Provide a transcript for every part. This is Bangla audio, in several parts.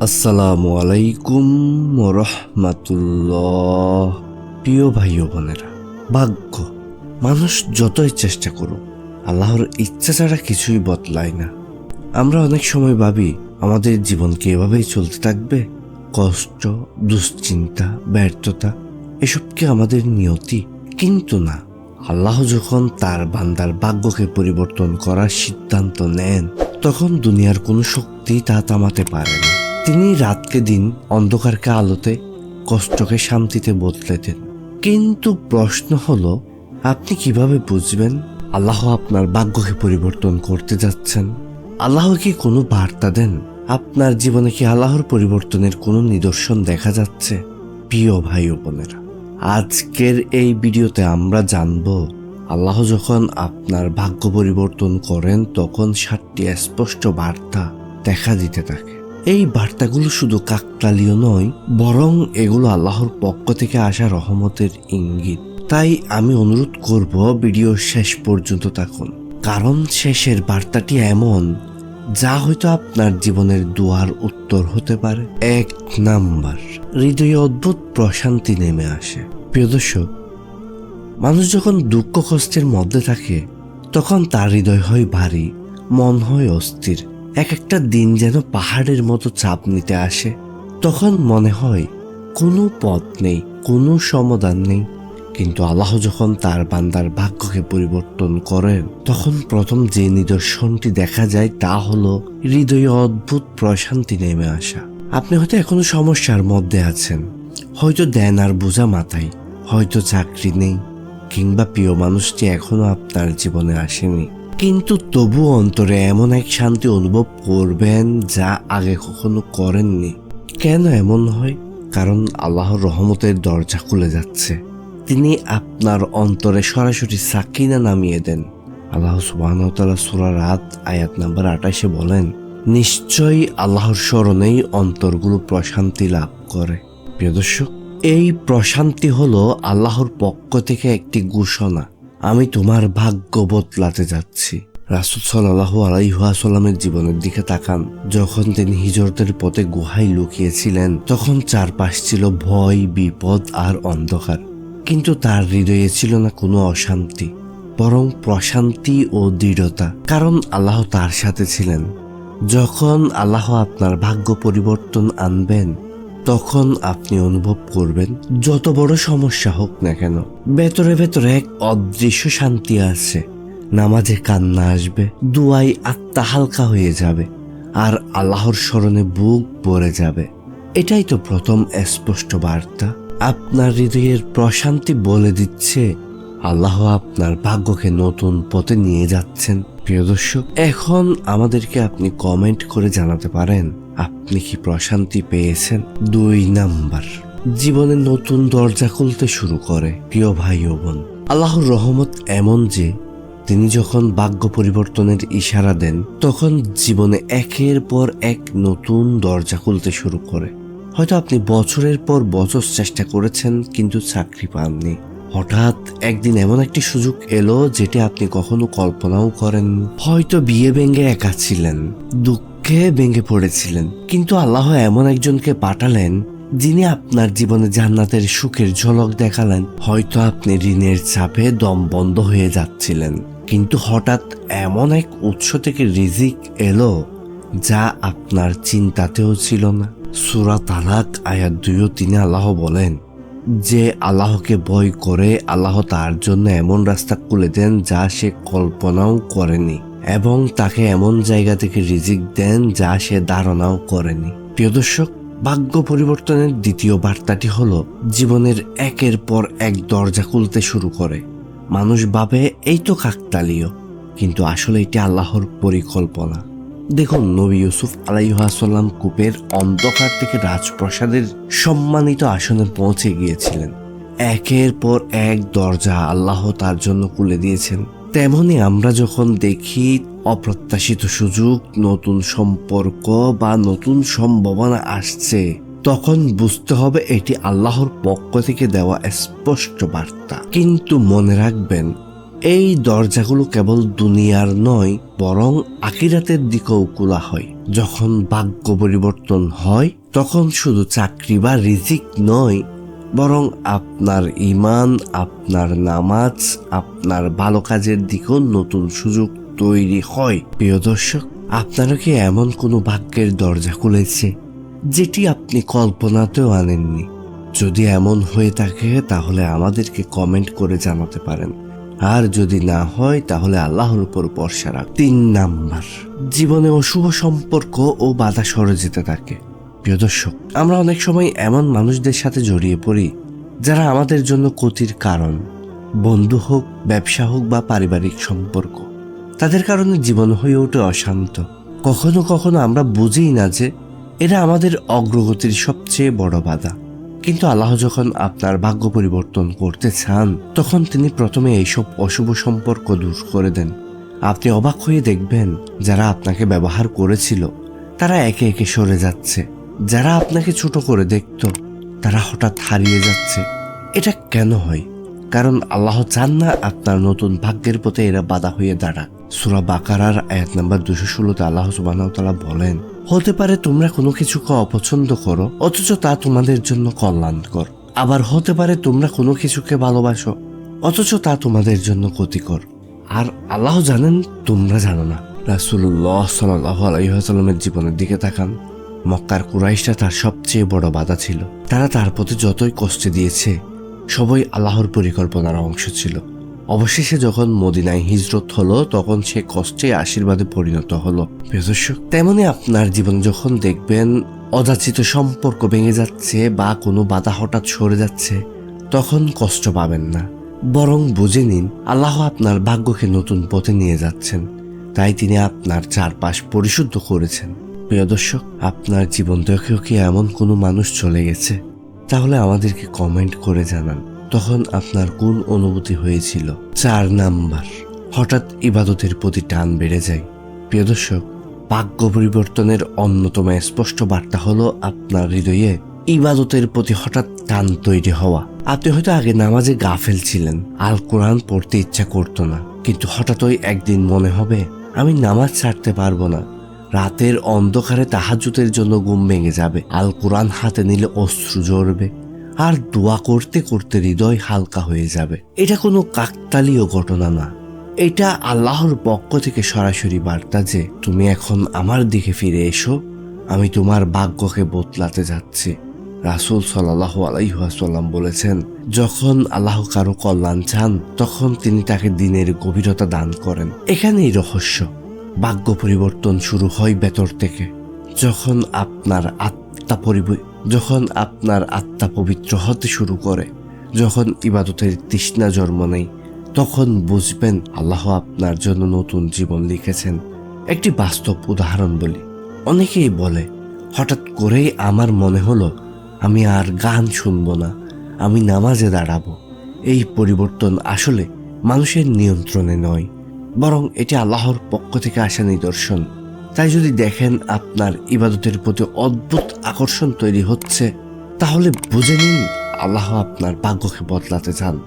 আসসালামু আলাইকুম রহমাতুল্লাহ প্রিয় ভাই বোনেরা, ভাগ্য, মানুষ যতই চেষ্টা করুক, আল্লাহর ইচ্ছা ছাড়া কিছুই বদলায় না। আমরা অনেক সময় ভাবি, আমাদের জীবনকে এভাবেই চলতে থাকবে? কষ্ট, দুশ্চিন্তা, ব্যর্থতা, এসব কি আমাদের নিয়তি? কিন্তু না। আল্লাহ যখন তার বান্দার ভাগ্যকে পরিবর্তন করার সিদ্ধান্ত নেন, তখন দুনিয়ার কোনো শক্তি তা থামাতে পারে না। তিনি রাতকে দিন অন্ধকারকে আলোতে, কষ্টকে শান্তিতে বদলে দেন। কিন্তু প্রশ্ন হলো, আপনি কীভাবে বুঝবেন আল্লাহ আপনার ভাগ্যকে পরিবর্তন করতে যাচ্ছেন? আল্লাহ কি কোনো বার্তা দেন? আপনার জীবনে কি আল্লাহর পরিবর্তনের কোনো নিদর্শন দেখা যাচ্ছে? প্রিয় ভাই বোনেরা আজকের এই ভিডিওতে আমরা জানব, আল্লাহ যখন আপনার ভাগ্য পরিবর্তন করেন, তখন সাতটি স্পষ্ট বার্তা দেখা দিতে থাকে। এই বার্তাগুলো শুধু কাকতালীয় নয়, বরং এগুলো আল্লাহর পক্ষ থেকে আসা রহমতের ইঙ্গিত। তাই আমি অনুরোধ করব ভিডিও শেষ পর্যন্ত থাকুন। কারণ শেষের বার্তাটি এমন যা হয়তো আপনার জীবনের দুয়ার উত্তর হতে পারে, এক নাম্বার। হৃদয়ে অদ্ভুত প্রশান্তি নেমে আসে। প্রিয় দর্শক, মানুষ যখন দুঃখ কষ্টের মধ্যে থাকে, তখন তার হৃদয় হয় ভারী, মন হয় অস্থির। এক একটা দিন যেন পাহাড়ের মতো চাপ নিতে আসে। তখন মনে হয় কোনো পথ নেই, কোনো সমাধান নেই। কিন্তু আল্লাহ যখন তার বান্দার ভাগ্যকে পরিবর্তন করেন, তখন প্রথম যে নিদর্শনটি দেখা যায় তা হলো হৃদয়ে অদ্ভুত প্রশান্তি নেমে আসা। আপনি হয়তো এখনও সমস্যার মধ্যে আছেন। হয়তো দেন আর বোঝা মাথায়। হয়তো চাকরি নেই। কিংবা প্রিয় মানুষটি এখনও আপনার জীবনে আসেনি। কিন্তু তবু অন্তরে এমন এক শান্তি অনুভব করবেন যা আগে কখনো করেননি। কেন এমন হয়? কারণ আল্লাহর রহমতের দরজা খুলে যাচ্ছে। তিনি আপনার অন্তরে সরাসরি সাকিনা নামিয়ে দেন। আল্লাহ সুবাহতালা সুরা রাত, আয়াত নাম্বার আঠাশে বলেন, নিশ্চয়ই আল্লাহর স্মরণেই অন্তরগুলো প্রশান্তি লাভ করে। প্রিয় দর্শক, এই প্রশান্তি হলো আল্লাহর পক্ষ থেকে একটি ঘোষণা, আমি তোমার ভাগ্য বদলাতে যাচ্ছি। রাসুল সাল্লাহ আলাইহাসাল্লামের জীবনের দিকে তাকান। যখন তিনি হিজরতের পথে গুহায় লুকিয়েছিলেন, তখন চারপাশ ছিল ভয়, বিপদ আর অন্ধকার। কিন্তু তার হৃদয়ে ছিল না কোনো অশান্তি, বরং প্রশান্তি ও দৃঢ়তা। কারণ আল্লাহ তার সাথে ছিলেন। যখন আল্লাহ আপনার ভাগ্য পরিবর্তন আনবেন, তখন আপনি অনুভব করবেন, যত বড় সমস্যা হোক না কেন, ভেতরে ভেতরে এক অদৃশ্য শান্তি আছে। নামাজে কান্না আসবে দুয়াই আত্মা হালকা হয়ে যাবে, আর আল্লাহর স্মরণে বুক ভরে যাবে। এটাই তো প্রথম স্পষ্ট বার্তা। আপনার হৃদয়ের প্রশান্তি বলে দিচ্ছে, আল্লাহ আপনার ভাগ্যকে নতুন পথে নিয়ে যাচ্ছেন। প্রিয় দর্শক, এখন আমাদেরকে আপনি কমেন্ট করে জানাতে পারেন, আপনি কি প্রশান্তি পেয়েছেন? দুই নাম্বার, জীবনে নতুন দরজা খুলতে শুরু করে, প্রিয় ভাই ও বোন। আল্লাহর রহমত এমন যে, তিনি যখন ভাগ্য পরিবর্তনের ইশারা দেন, তখন জীবনে একের পর এক নতুন দরজা খুলতে শুরু করে। হয়তো আপনি বছরের পর বছর চেষ্টা করেছেন, কিন্তু চাকরি পাননি। হঠাৎ একদিন এমন একটি সুযোগ এলো যেটি আপনি কখনো কল্পনাও করেন হয়তো বিয়ে ভেঙে একা ছিলেন, দুঃখে ভেঙে পড়েছিলেন, কিন্তু আল্লাহ এমন একজনকে পাঠালেন, যিনি আপনার জীবনে জান্নাতের সুখের ঝলক দেখালেন। হয়তো আপনি ঋণের চাপে দম বন্ধ হয়ে যাচ্ছিলেন, কিন্তু হঠাৎ এমন এক উৎস থেকে রিজিক এলো, যা আপনার চিন্তাতেও ছিল না। সুরা তালাক আয়াত দুইও তিনি আল্লাহ বলেন যে আল্লাহকে ভয় করে আল্লাহ তার জন্য এমন রাস্তা খুলে দেন যা সে কল্পনাও করেনি এবং তাকে এমন জায়গা থেকে রিজিক দেন যা সে ধারণাও করেনি। প্রিয় দর্শক, ভাগ্য পরিবর্তনের দ্বিতীয় বার্তাটি হল জীবনের একের পর এক দরজা খুলতে শুরু করে। মানুষ ভাবে, এই তো কাকতালীয়। কিন্তু আসলে এটি আল্লাহর পরিকল্পনা। দেখুন, নবী ইউসুফ আলাইহাসাল্লাম কূপের অন্ধকার থেকে রাজপ্রাসাদের সম্মানিত আসনে পৌঁছে গিয়েছিলেন। একের পর এক দরজা আল্লাহ তার জন্য খুলে দিয়েছেন। তেমনি আমরা যখন দেখি, অপ্রত্যাশিত সুযোগ, নতুন সম্পর্ক বা নতুন সম্ভাবনা আসছে, তখন বুঝতে হবে এটি আল্লাহর পক্ষ থেকে দেওয়া স্পষ্ট বার্তা। কিন্তু মনে রাখবেন এই দরজাগুলো কেবল দুনিয়ার নয়, বরং আকিরাতের দিকেও খোলা হয়। যখন ভাগ্য পরিবর্তন হয়, তখন শুধু চাকরি বা রিজিক নয়, বরং আপনার ইমান আপনার নামাজ, আপনার ভালো কাজের দিকেও নতুন সুযোগ তৈরি হয়। প্রিয় দর্শক, আপনারও কি এমন কোনো ভাগ্যের দরজা খুলেছে, যেটি আপনি কল্পনাতেও আনেননি? যদি এমন হয়ে থাকে, তাহলে আমাদেরকে কমেন্ট করে জানাতে পারেন। আর যদি না হয়, তাহলে আল্লাহর উপর ভরসা রাখ। তিন নাম্বার, জীবনে অশুভ সম্পর্ক ও বাধা সরে যেতে থাকে। প্রিয় দর্শক, আমরা অনেক সময় এমন মানুষদের সাথে জড়িয়ে পড়ি, যারা আমাদের জন্য ক্ষতির কারণ, বন্ধু হোক, ব্যবসা হোক বা পারিবারিক সম্পর্ক। তাদের কারণে জীবন হয়ে ওঠে অশান্ত। কখনো কখনো আমরা বুঝি না যে, এরা আমাদের অগ্রগতির সবচেয়ে বড় বাধা। কিন্তু আল্লাহ যখন আপনার ভাগ্য পরিবর্তন করতে চান, তখন তিনি প্রথমে এইসব অশুভ সম্পর্ক দূর করে দেন। আপনি অবাক হয়ে দেখবেন, যারা আপনাকে ব্যবহার করেছিল, তারা একে একে সরে যাচ্ছে। যারা আপনাকে ছোট করে দেখত, তারা হঠাৎ হারিয়ে যাচ্ছে। এটা কেন হয়? কারণ আল্লাহ চান না আপনার নতুন ভাগ্যের পথে এরা বাধা হয়ে দাঁড়াক। সুরা বাকারার আয়াত নাম্বার দুশো ষোলোতে আল্লাহ সুবাহ বলেন হতে পারে তোমরা কোনো কিছুকে অপছন্দ করো, অথচ তা তোমাদের জন্য কল্যাণকর। আবার হতে পারে তোমরা কোনো কিছুকে ভালোবাসো, অথচ তা তোমাদের জন্য ক্ষতিকর। আর আল্লাহ জানেন, তোমরা জানো না। রাসুল্লাহ সাল্লাহ আলহিহাস্লামের জীবনের দিকে তাকান। মক্কার কুরাইশটা তার সবচেয়ে বড় বাধা ছিল। তারা তার প্রতি যতই কষ্ট দিয়েছে, সবই আল্লাহর পরিকল্পনার অংশ ছিল। অবশেষে যখন মদিনায় হিজরত হলো, তখন সে কষ্টে আশীর্বাদে পরিণত হলো। প্রিয় দর্শক, তেমনি আপনার জীবন যখন দেখবেন, অযাচিত সম্পর্ক ভেঙে যাচ্ছে বা কোনো বাধা হঠাৎ সরে যাচ্ছে, তখন কষ্ট পাবেন না। বরং বুঝে নিন, আল্লাহ আপনার ভাগ্যকে নতুন পথে নিয়ে যাচ্ছেন। তাই তিনি আপনার চারপাশ পরিশুদ্ধ করেছেন। প্রিয় দর্শক, আপনার জীবন দেখেও কি এমন কোনো মানুষ চলে গেছে? তাহলে আমাদেরকে কমেন্ট করে জানান। তখন আপনার কোন অনুভূতি হয়েছিল? চার নাম্বার। হঠাৎ ইবাদতের প্রতি টান বেড়ে যায়। প্রিয় দর্শক, ভাগ্য পরিবর্তনের অন্যতম স্পষ্ট বার্তা হলো আপনার হৃদয়ে ইবাদতের প্রতি হঠাৎ টান তৈরি হওয়া। আপনি হয়তো আগে নামাজে গাফেল ছিলেন আল কোরআন পড়তে ইচ্ছা করতো না। কিন্তু হঠাৎই একদিন মনে হবে, আমি নামাজ ছাড়তে পারব না। রাতের অন্ধকারে তাহাজুতের জন্য ঘুম ভেঙে যাবে। আল কোরআন হাতে নিলে অশ্রু জ্বরবে আর দোয়া করতে করতে হৃদয় হালকা হয়ে যাবে। এটা কোনো কাকতালীয় ঘটনা না। এটা আল্লাহর পক্ষ থেকে সরাসরি বার্তা যে, তুমি এখন আমার দিকে ফিরে এসো, আমি তোমার ভাগ্যকে বদলাতে যাচ্ছি। রাসুল সাল্লাহ আলাইহাসাল্লাম বলেছেন, যখন আল্লাহ কারও কল্যাণ চান, তখন তিনি তাকে দিনের গভীরতা দান করেন। এখানেই রহস্য। ভাগ্য পরিবর্তন শুরু হয় ভেতর থেকে। যখন আপনার আত্মা পরিব যখন আপনার আত্মা পবিত্র হতে শুরু করে, যখন ইবাদতের তৃষ্ণা জন্ম নেই তখন বুঝবেন আল্লাহ আপনার জন্য নতুন জীবন লিখেছেন। একটি বাস্তব উদাহরণ বলি। অনেকেই বলে, হঠাৎ করেই আমার মনে হলো, আমি আর গান শুনব না, আমি নামাজে দাঁড়াবো। এই পরিবর্তন আসলে মানুষের নিয়ন্ত্রণে নয়, বরং এটি আল্লাহর পক্ষ থেকে আসা নিদর্শন। তাই যদি দেখেন আপনার ইবাদতের প্রতি অদ্ভুত আকর্ষণ তৈরি হচ্ছে, তাহলে বুঝে নিন আল্লাহ আপনার ভাগ্যকে বদলাতে চান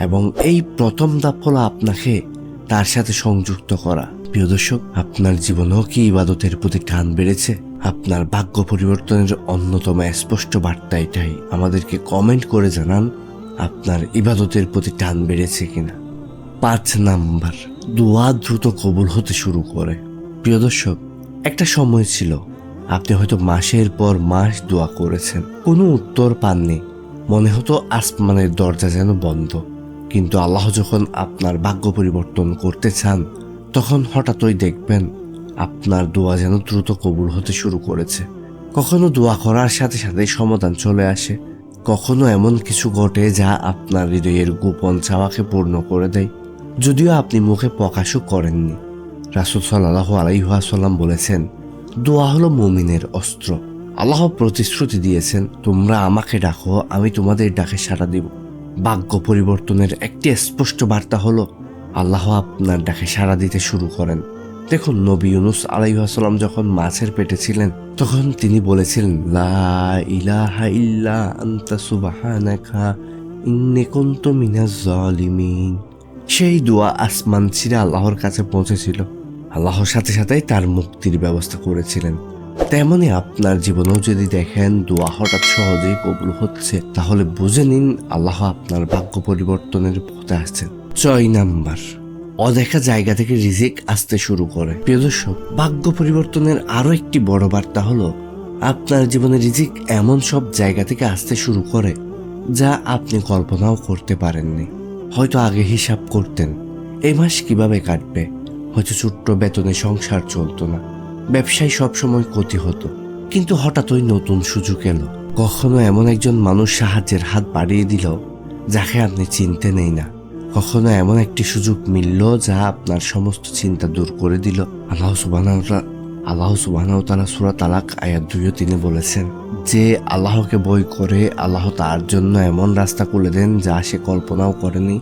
এবং এই প্রথম ধাপ হলো আপনাকে তার সাথে সংযুক্ত করা। প্রিয় দর্শক, আপনার জীবনেও কি ইবাদতের প্রতি টান বেড়েছে? আপনার ভাগ্য পরিবর্তনের অন্যতম স্পষ্ট বার্তা এটাই। আমাদেরকে কমেন্ট করে জানান আপনার ইবাদতের প্রতি টান বেড়েছে কিনা। পাঁচ নাম্বার, দোয়া দ্রুত কবুল হতে শুরু করে। প্রিয় দর্শক একটা সময় ছিল, আপনি হয়তো মাসের পর মাস দোয়া করেছেন। কোনো উত্তর পাননি। মনে হতো আসমানের দরজা যেন বন্ধ। কিন্তু আল্লাহ যখন আপনার ভাগ্য পরিবর্তন করতে চান, তখন হঠাৎই দেখবেন আপনার দোয়া যেন দ্রুত কবুল হতে শুরু করেছে। কখনো দোয়া করার সাথে সাথে সমাধান চলে আসে। কখনো এমন কিছু ঘটে যা আপনার হৃদয়ের গোপন চাওয়াকে পূর্ণ করে দেয়। যদিও আপনি মুখে প্রকাশও করেননি। রাসুল সাল্লাহ আলাইহাসাল্লাম বলেছেন, দোয়া হলো মুমিনের অস্ত্র। আল্লাহ প্রতিশ্রুতি দিয়েছেন, তোমরা আমাকে ডাকো, আমি তোমাদের ডাকে সাড়া দিব। ভাগ্য পরিবর্তনের একটি স্পষ্ট বার্তা হলো, আল্লাহ আপনার ডাকে সাড়া দিতে শুরু করেন। দেখুন, নবী ইউনুস আলাইহাসাল্লাম যখন মাছের পেটে ছিলেন, তখন তিনি বলেছিলেন, লা আনতা সেই দোয়া আসমান ছিঁড়ে আল্লাহর কাছে পৌঁছেছিল। আল্লাহর সাথে সাথেই তার মুক্তির ব্যবস্থা করেছিলেন। তেমনি আপনার জীবনেও যদি দেখেন দোয়া হঠাৎ সহজেই কবুল হচ্ছে, তাহলে বুঝে নিন আল্লাহ আপনার ভাগ্য পরিবর্তনের পথে আসছেন। ছয় নাম্বার, অদেখা জায়গা থেকে রিজিক আসতে শুরু করে। প্রিয় দর্শক, ভাগ্য পরিবর্তনের আরও একটি বড় বার্তা হলো, আপনার জীবনে রিজিক এমন সব জায়গা থেকে আসতে শুরু করে, যা আপনি কল্পনাও করতে পারেননি। হয়তো আগে হিসাব করতেন এই মাস কীভাবে কাটবে? হয়তো ছোট্ট বেতনে সংসার চলতো না। ব্যবসায় সবসময় ক্ষতি হতো। কিন্তু হঠাৎ ওই নতুন সুযোগ এলো। কখনো এমন একজন মানুষ সাহায্যের হাত বাড়িয়ে দিল যাকে আপনি চিনতে নেই না। কখনো এমন একটি সুযোগ মিলল যা আপনার সমস্ত চিন্তা দূর করে দিল। আল্লাহ সুবাহ আল্লাহ সুবাহ তালা সুরা তালাক আয়াত দুইও তিনি বলেছেন, যে আল্লাহকে বই করে আল্লাহ তার জন্য এমন রাস্তা খুলে দেন যা সে কল্পনাও করেনি।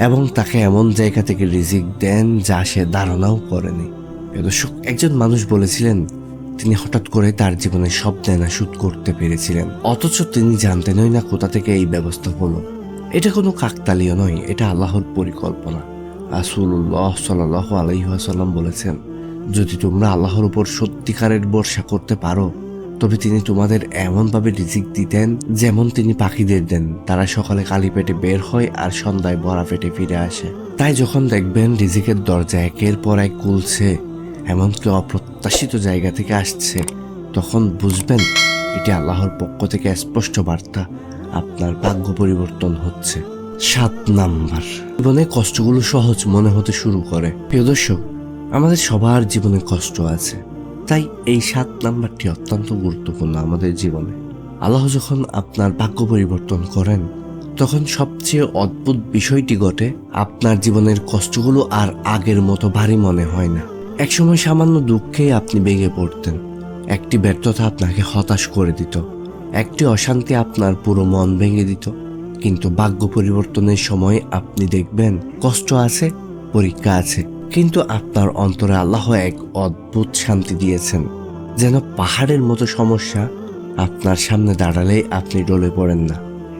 এবং তাকে এমন জায়গা থেকে রিজিক দেন যা সে ধারণাও করেনি। দর্শক একজন মানুষ বলেছিলেন, তিনি হঠাৎ করে তার জীবনে সব দেনা সুদ করতে পেরেছিলেন। অথচ তিনি জানতেনই না কোথা থেকে এই ব্যবস্থা হলো। এটা কোনো কাকতালীয় নয়, এটা আল্লাহর পরিকল্পনা। রাসূলুল্লাহ সাল্লাহ আলহিহাসাল্লাম বলেছেন, যদি তোমরা আল্লাহর উপর সত্যিকারের ভরসা করতে পারো তবে তিনি তোমাদের এমনভাবে রিজিক দিতেন যেমন তিনি পাখিদের দেন। তারা সকালে কালি পেটে বের হয় আর সন্ধ্যায় ভরা পেটে ফিরে আসে। তাই যখন দেখবেন রিজিকের দরজা একের পর এক খুলছে, এমনকি অপ্রত্যাশিত জায়গা থেকে আসছে, তখন বুঝবেন এটি আল্লাহর পক্ষ থেকে স্পষ্ট বার্তা। আপনার ভাগ্য পরিবর্তন হচ্ছে। সাত নাম্বার। জীবনে কষ্টগুলো সহজ মনে হতে শুরু করে। প্রিয় দর্শক, আমাদের সবার জীবনে কষ্ট আছে। তাই এই সাত নাম্বারটি অত্যন্ত গুরুত্বপূর্ণ আমাদের জীবনে। আল্লাহ যখন আপনার ভাগ্য পরিবর্তন করেন, তখন সবচেয়ে অদ্ভুত বিষয়টি ঘটে, আপনার জীবনের কষ্টগুলো আর আগের মতো ভারী মনে হয় না। একসময় সামান্য দুঃখেই আপনি ভেঙে পড়তেন। একটি ব্যর্থতা আপনাকে হতাশ করে দিত। একটি অশান্তি আপনার পুরো মন ভেঙে দিত। কিন্তু ভাগ্য পরিবর্তনের সময় আপনি দেখবেন, কষ্ট আছে, পরীক্ষা আছে। কিন্তু আপনার অন্তরে আল্লাহ এক অদ্ভুত শান্তি দিয়েছেন, যেন পাহাড়ের মতো সমস্যা আপনার সামনে দাঁড়ালেই আপনি ডলে পড়েন না।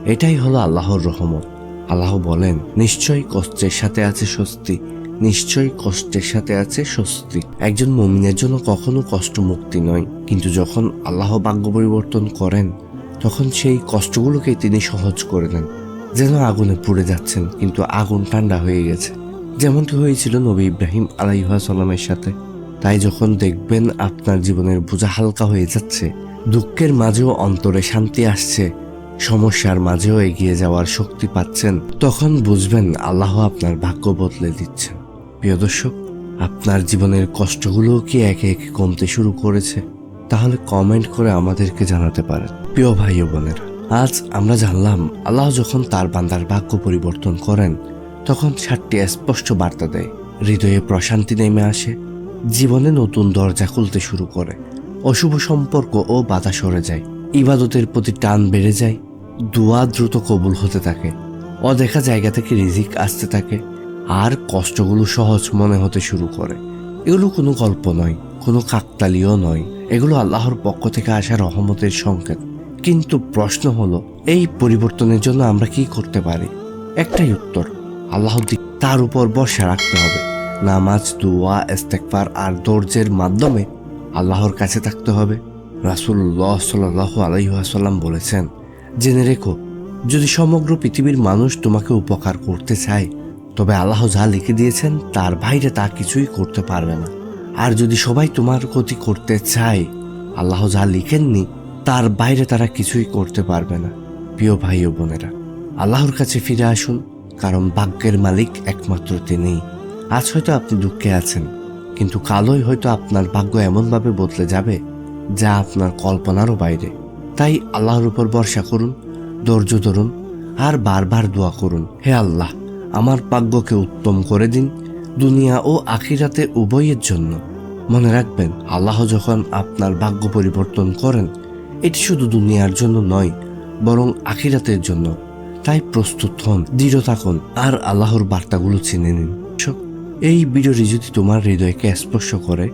এটাই হলো আল্লাহর রহমত। আল্লাহ বলেন, নিশ্চয়ই কষ্টের সাথে আছে স্বস্তি, নিশ্চয়ই কষ্টের সাথে আছে স্বস্তি। একজন মমিনের জন্য কখনো কষ্ট মুক্তি নয়। কিন্তু যখন আল্লাহ ভাগ্য পরিবর্তন করেন, তখন সেই কষ্টগুলোকে তিনি সহজ করে দেন, যেন আগুনে পুড়ে যাচ্ছেন, কিন্তু আগুন ঠান্ডা হয়ে গেছে। যেমনটি হয়েছিল নবী ইব্রাহিম আলাইহাসাল্লামের সাথে, তাই যখন দেখবেন আপনার জীবনের বোঝা হালকা হয়ে যাচ্ছে, দুঃখের মাঝেও অন্তরে শান্তি আসছে, সমস্যার মাঝেও এগিয়ে যাওয়ার শক্তি পাচ্ছেন, তখন বুঝবেন আল্লাহ আপনার ভাগ্য বদলে দিচ্ছেন। প্রিয় দর্শক, আপনার জীবনের কষ্টগুলো কি একে একে কমতে শুরু করেছে? তাহলে কমেন্ট করে আমাদেরকে জানাতে পারেন। প্রিয় ভাই বোনেরা, আজ আমরা জানলাম, আল্লাহ যখন তার বান্দার ভাগ্য পরিবর্তন করেন তখন সাতটি স্পষ্ট বার্তা দেয়। হৃদয়ে প্রশান্তি নেমে আসে। জীবনে নতুন দরজা খুলতে শুরু করে। অশুভ সম্পর্ক ও বাধা সরে যায়। ইবাদতের প্রতি টান বেড়ে যায়। দোয়া দ্রুত কবুল হতে থাকে। অদেখা জায়গা থেকে রিজিক আসতে থাকে। আর কষ্টগুলো সহজ মনে হতে শুরু করে। এগুলো কোনো গল্প নয়, কোনো কাকতালিও নয়। এগুলো আল্লাহর পক্ষ থেকে আসা রহমতের সংকেত। কিন্তু প্রশ্ন হলো, এই পরিবর্তনের জন্য আমরা কি করতে পারি? একটাই উত্তর আল্লাহ দি- তার উপর বর্ষা রাখতে হবে। নামাজ, দুয়া ইস্তেকবার আর দর্জের মাধ্যমে আল্লাহর কাছে থাকতে হবে। রাসূলুল্লাহ সাল্লাহ আলহিহাসাল্লাম বলেছেন, জেনে রেখো, যদি সমগ্র পৃথিবীর মানুষ তোমাকে উপকার করতে চায়, তবে আল্লাহ যা লিখে দিয়েছেন তার বাইরে তা কিছুই করতে পারবে না। আর যদি সবাই তোমার ক্ষতি করতে চায়, আল্লাহ যা লিখেননি তার বাইরে তারা কিছুই করতে পারবে না। প্রিয় ভাই ও বোনেরা, আল্লাহর কাছে ফিরে আসুন। কারণ ভাগ্যের মালিক একমাত্র তিনিই আজ হয়তো আপনি দুঃখে আছেন, কিন্তু কালোই হয়তো আপনার ভাগ্য এমনভাবে বদলে যাবে যা আপনার কল্পনারও বাইরে। তাই আল্লাহর উপর ভরসা করুন, ধৈর্য ধরুন, আর বারবার দোয়া করুন, হে আল্লাহ, আমার ভাগ্যকে উত্তম করে দিন দুনিয়া ও আখিরাতে উভয়ের জন্য। মনে রাখবেন, আল্লাহ যখন আপনার ভাগ্য পরিবর্তন করেন, এটি শুধু দুনিয়ার জন্য নয়, বরং আখিরাতের জন্য। তাই প্রস্তুত হন, দৃঢ় থাকুন, আর আল্লাহর বার্তাগুলো চিনে নিন। এই ভিডিওটি যদি তোমার হৃদয়কে স্পর্শ করে,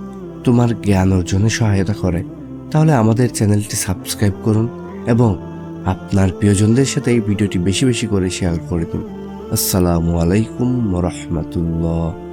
তোমার জ্ঞান অর্জনে সহায়তা করে, তাহলে আমাদের চ্যানেলটি সাবস্ক্রাইব করুন এবং আপনার প্রিয়জনদের সাথে এই ভিডিওটি বেশি বেশি করে শেয়ার করে দিন। আসসালামু আলাইকুম রহমতুল্লাহ।